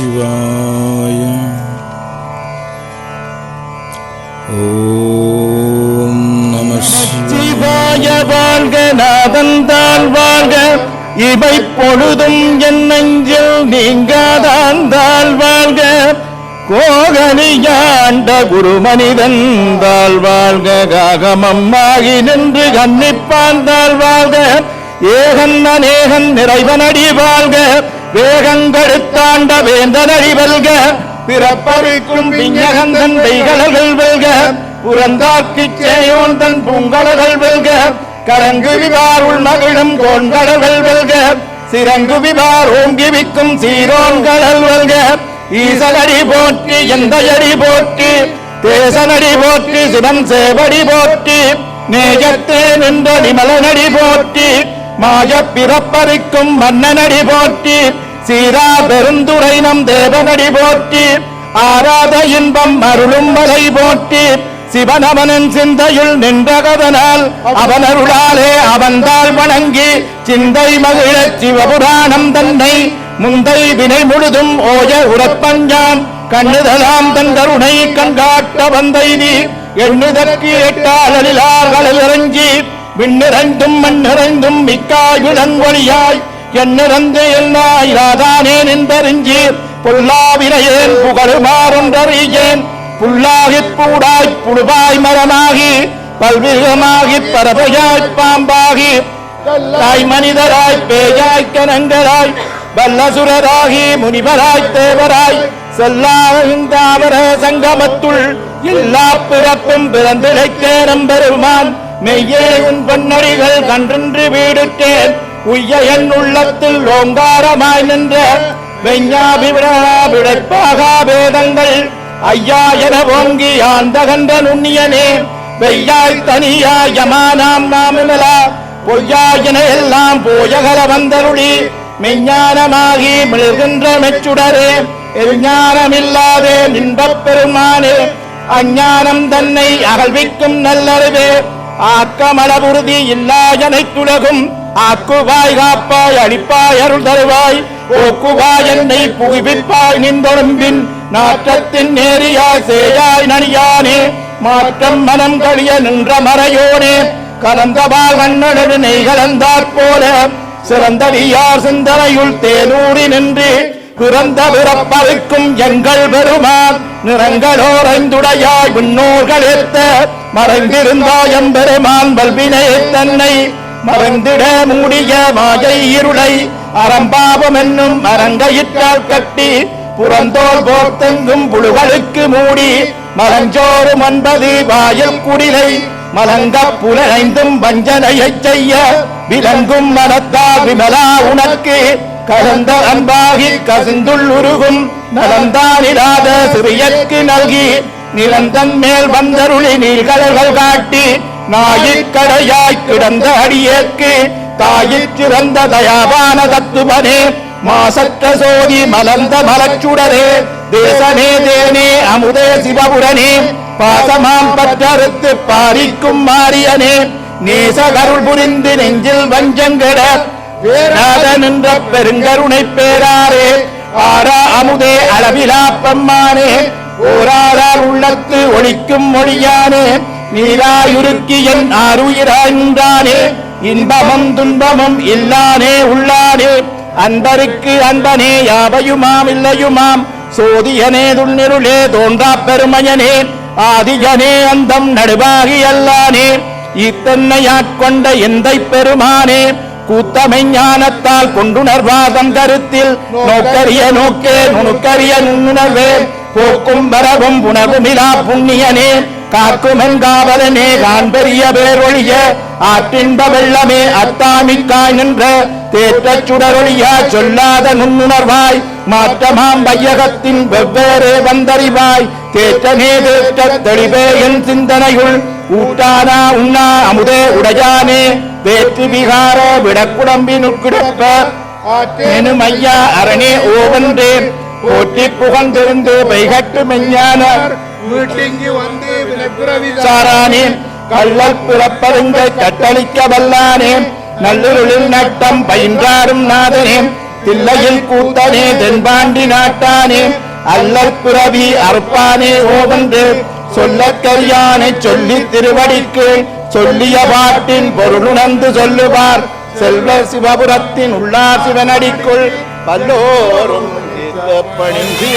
நமச்சிவாய ஓம் நம சிவாய வாழ்க நாதந்தால் வாழ்க. இவை பொழுதும் என் நெஞ்சில் நீங்காதாந்தால் வாழ்க. கோகலியாண்ட குரு மனிதன் தால் வாழ்க. காகமம்மாகி நின்று கன்னிப்பாந்தால் வாழ்க. ஏகன் அநேகன் நிறைவனடி வாழ்க. வேகங்கெடுத்தாண்ட வேந்தனழி வெல்க பிறப்பருக்கும் விஞ்ஞகந்தன் கைகளர்கள் வெல்க புறந்தாக்கிச் சேயோன் தன் பூங்கடல்கள் வெல்க கரங்கு விவார் உள் மகிழும் கோண்கடல்கள் வெல்க சிறங்கு விவார் ஓங்கி விக்கும் சீரோன்கடல் வெல்க ஈசனடி போற்றி எந்தையடி போற்றி தேசனடி போற்றி சிவன் சேவடி போற்றி நேயத்தே நின்ற நிமலனடி போற்றி மாய பிறப்பறிக்கும் மன்னனடி போற்றி சீரா பெருந்துரை நம் தேவனடி போற்றி ஆராத இன்பம் அருளும் மலை போற்றி சிவனவனின் சிந்தையுள் நின்றகதனால் அவன் அருளாலே அவன்தாள் வணங்கி சிந்தை மகிழச் சிவபுராணம் தன்னை முந்தை வினை முழுதும் ஓய உரப்பஞ்சான் கண்ணுதலாம் தன் கருணை கண்காட்ட வந்தை நீ எண்ணுதற்கு எட்டாளிலார்களில் இறங்கி விண்ணிறந்தும் மண்ணிறந்தும் மிக்காயுடன் ஒளியாய் என்னிறந்து எல்லாய் ராதானே நின்றறிஞ்சி பொல்லாவினையேன் புகழுமாறொன்றறியேன் புல்லாகிப் பூடாய் புழுவாய் மரமாகி. பல்விகமாகி பறவையாய் பாம்பாகி. கல்லாய் மனிதராய் பேயாய் கனங்கராய் வல்லசுரராகி முனிவராய் தேவராய். செல்லாதாவர சங்கமத்துள். எல்லா பிறப்பும் பிறந்திழைக்கேனம் பெருமான் மெய்யே உன் பொன்னறிகள் கன்றென்று வீடுற்றேன். உய்ய என் உள்ளத்தில் ஓங்காரமாய் நின்ற வெஞ்ஞாபிவிடா வேதங்கள். ஐயா என ஓங்கி ஆந்தகன்ற நுண்ணியனே வெய்யாய் தனியாய் யமானாம் பொய்யா என எல்லாம் போயகல வந்தருளி மெஞ்ஞானமாகி மிளர்கின்ற மெச்சுடரே. எஞ்ஞானமில்லாதே நின்பப் பெருமானே அஞ்ஞானம் தன்னை அகழ்விக்கும் நல்லறிவே. ஆக்கமளபுருதி இல்லாயனை துலகும் ஆக்குவாய் காப்பாய் அளிப்பாய் அருள் தருவாய். ஓக்குவாய் என்னை புகுவிப்பாய் நின்றொழும்பின் நாற்றத்தின் நேரியாய் சேயாய் நனியானே. மாற்றம் மனம் கழிய நின்ற மறையோனே. கலந்தபால் கண்ணனது நெய் கலந்தாற் போல. சிறந்தடியார் சிந்தனையுள் தேனூறி நின்று. பிறந்த பிறப்பருக்கும் எங்கள் பெருமான் நிறங்களோரைந்துடையாய் விண்ணோர்கள் ஏத்த மறைந்திருந்தாய் எம்பெருமான் வல்வினை தன்னை. மறந்திட மூடிய மாயை இருளை அறம்பாவம் என்னும் அரங்கையிட்டால் கட்டி புறந்தோல் போர்த்தெங்கும் புழுகளுக்கு மூடி மலஞ்சோறு மன்பது வாயில் குடிலை மலங்க புலனைந்தும் வஞ்சனையைச் செய்ய விளங்கும் மனத்தால் விமலா உனக்கு கலந்த அன்பாகி கசிந்துள் உருகும் நலந்தானிராத சிறியற்கு நல்கி நிலந்தன் மேல் வந்தருளி நீள்கடல்கள் காட்டி நாயிற்கடையாய் கிடந்த அடியேற்கு தாயில் சிறந்த தயாபான தத்துவனே மாசற்ற சோதி மலர்ந்த மலச்சுடரே தேசனே தேனே அமுதே சிவபுரனே பாசமாம் பற்றறுத்து பாரிக்கும் மாரியனே நேச கருள் புரிந்து நெஞ்சில் வஞ்சங்கட வேறாத நின்ற பெருங்கருணை பேராரே ஆரா அமுதே அளவிலா பெம்மானே ஓராதார் உள்ளத்து ஒழிக்கும் மொழியானே நீராயுருக்கி என் ஆறுயிராய் நின்றானே இன்பமும் துன்பமும் இல்லானே உள்ளானே அன்பருக்கு அன்பனே யாவையுமாம் இல்லையுமாம் சோதியனே துண்ணிருளே தோன்றா பெருமையனே ஆதியனே அந்தம் நடுவாகி அல்லானே இத்தன்னையாட்கொண்ட எந்தை பெருமானே கூத்தமை ஞானத்தால் கொண்டுணர்வாதம் கருத்தில் நோக்கரிய நோக்கே நுணுக்கரிய நுண்ணுணர்வே போக்கும் வரவும் புனகுமிலா புண்ணியனே காக்குமென் காவலனே காண்பெரிய பேரொழிய ஆற்றின்ப வெள்ளமே அத்தாமிக்காய் நின்ற தேற்றச் சுடரொழியா சொல்லாத நுண்ணுணர்வாய் மாற்றமாம் வையகத்தின் வெவ்வேறே வந்தறிவாய் தேற்றனே தேற்ற தெளிவே என் சிந்தனையுள் ஊட்டானா உண்ணா அமுதே உடையானே வேற்று விகார விடக்குடம்பினுக்கிடப்ப மேனும் ஐயா அரணே ஓவன்றே. போற்றி புகழ்ந்திருந்து வைகட்டு மெஞ்ஞான. வீட்டிங்கு வந்து சாரானே கள்ளல் பிறப்பருங்க கட்டளிக்க வல்லானே நல்லுருளில் நட்டம் பயின்றாடும் நாதனே. தில்லையில் கூத்தனே தென்பாண்டி நாட்டானே. அல்லற்பிறவி அற்பானே ஓவென்று. சொல்லக் கரியானை சொல்லி திருவடிக்கு. சொல்லிய பாட்டின் பொருளுணர்ந்து சொல்லுவார். செல்வ சிவபுரத்தின் உள்ளார் சிவனடிக்குள். பல்லோரும் பணிந்து